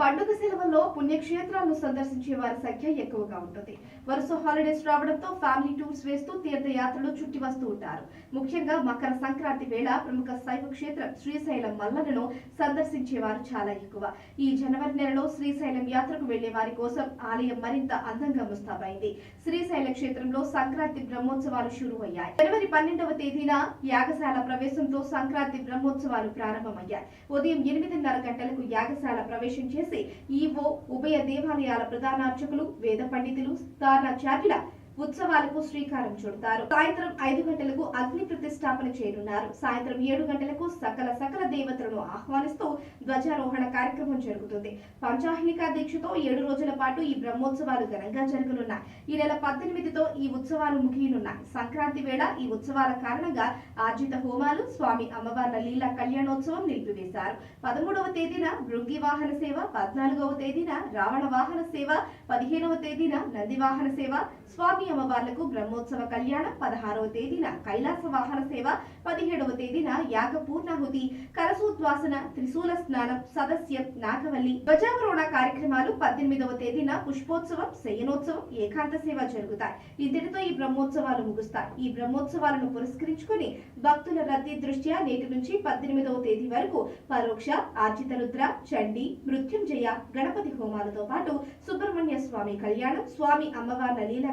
పండుగ సెలవుల్లో పుణ్యక్షేత్రాలను సందర్శించే వారి సంఖ్య ఎక్కువగా ఉంటుంది. వరుస హాలిడేస్ రావడంతో ఫ్యామిలీ టూర్స్ వేస్తూ తీర్థయాత్రలు చుట్టి వస్తూ ఉంటారు. ముఖ్యంగా మకర సంక్రాంతి వేళ ప్రముఖ శైవ క్షేత్రం శ్రీశైలం మల్లలను సందర్శించే వారు చాలా ఎక్కువ. ఈ జనవరి నెలలో శ్రీశైలం యాత్రకు వెళ్ళే వారి కోసం ఆలయం మరింత అందంగా ముస్తాబైంది. శ్రీశైల క్షేత్రంలో సంక్రాంతి బ్రహ్మోత్సవాలు షురు అయ్యాయి. జనవరి పన్నెండవ తేదీన యాగశాల ప్రవేశంతో సంక్రాంతి బ్రహ్మోత్సవాలు ప్రారంభమయ్యాయి. ఉదయం ఎనిమిదిన్నర గంటలకు యాగశాల ప్రవేశం చేసి ఈవో ఉభయ దేవాలయాల ప్రధాన అర్చకులు వేద పండితులు స్థానాచార్యుల ఉత్సవాలకు శ్రీకారం చుడతారు. సాయంత్రం ఐదు గంటలకు అగ్ని ప్రతిష్టాపన చేయనున్నారు. సాయంత్రం ఏడు గంటలకు సకల సకల దేవతలను ఆహ్వానిస్తూ ధ్వజారోహణ కార్యక్రమం జరుగుతుంది. పంచాహినికా దీక్షతో ఏడు రోజుల పాటు ఈ బ్రహ్మోత్సవాలు ఘనంగా జరగనున్నాయి. ఈ నెల పద్దెనిమిదితో ఈ ఉత్సవాలు ముగియనున్నాయి. సంక్రాంతి వేళ ఈ ఉత్సవాల కారణంగా ఆర్జిత హోమాలు స్వామి అమ్మవార్ల లీలా కళ్యాణోత్సవం నిలిపివేశారు. పదమూడవ తేదీన భృంగి వాహన సేవ పద్నాలుగవ తేదీన రావణ వాహన సేవ పదిహేనవ తేదీన నంది వాహన సేవ స్వామి అమ్మవార్లకు బ్రహ్మోత్సవ కళ్యాణం పదహారవ తేదీన కైలాస వాహన సేవ పదిహేడవ తేదీన యాగ పూర్ణాహుతి కలసూద్వాసన త్రిశూల స్నానం సదస్యం నాగవల్లి ధ్వజావరోహణ కార్యక్రమాలు పద్దెనిమిదవ తేదీన పుష్పోత్సవం శయనోత్సవం ఏకాంత సేవ జరుగుతాయి. ఇంతటితో ఈ బ్రహ్మోత్సవాలు ముగుస్తాయి. ఈ బ్రహ్మోత్సవాలను పురస్కరించుకుని భక్తుల రద్దీ దృష్ట్యా నేటి నుంచి పద్దెనిమిదవ తేదీ వరకు పరోక్ష ఆర్జిత రుద్ర చండి మృత్యుంజయ గణపతి హోమాలతో పాటు సుబ్రహ్మణ్య స్వామి కళ్యాణం స్వామి అమ్మవార్ల లీల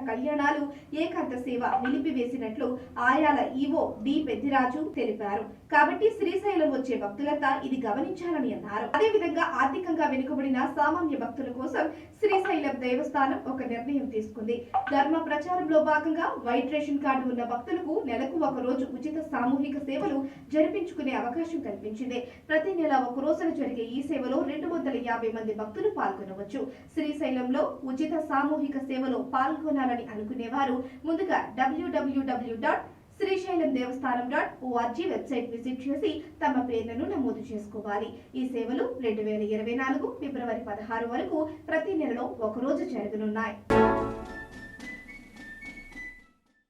కళ్యాణాలు ఏకాంత సేవ నిలిపివేసినట్లు ఆయాల ఈవో డి పెద్దిరాజు తెలిపారు. కాబట్టి శ్రీశైలం వచ్చే భక్తులంతా ఇది గమనించాలని అన్నారు. అదేవిధంగా ఆర్థికంగా వెనుకబడిన సామాన్య భక్తుల కోసం శ్రీశైలం దేవస్థానం ఒక నిర్ణయం తీసుకుంది. ధర్మ ప్రచారంలో భాగంగా వైట్ రేషన్ కార్డు ఉన్న భక్తులకు నెలకు ఒక రోజు ఉచిత సామూహిక సేవలు జరిపించుకునే అవకాశం కల్పించింది. ప్రతి నెల ఒక రోజున జరిగే ఈ సేవలో రెండు వందల యాభై మంది భక్తులు పాల్గొనవచ్చు. శ్రీశైలంలో ఉచిత సామూహిక సేవలో పాల్గొనాలని అనుకునేవారు ముందుగా డబ్ల్యూడబ్ల్యూడబ్ల్యూ డాట్ శ్రీశైలం దేవస్థానం డాట్ ఓఆర్జీ వెబ్సైట్ విజిట్ చేసి తమ పేర్లను నమోదు చేసుకోవాలి. ఈ సేవలు రెండు వేల ఇరవై నాలుగు ఫిబ్రవరి పదహారు వరకు ప్రతి నెలలో ఒకరోజు జరగనున్నాయి.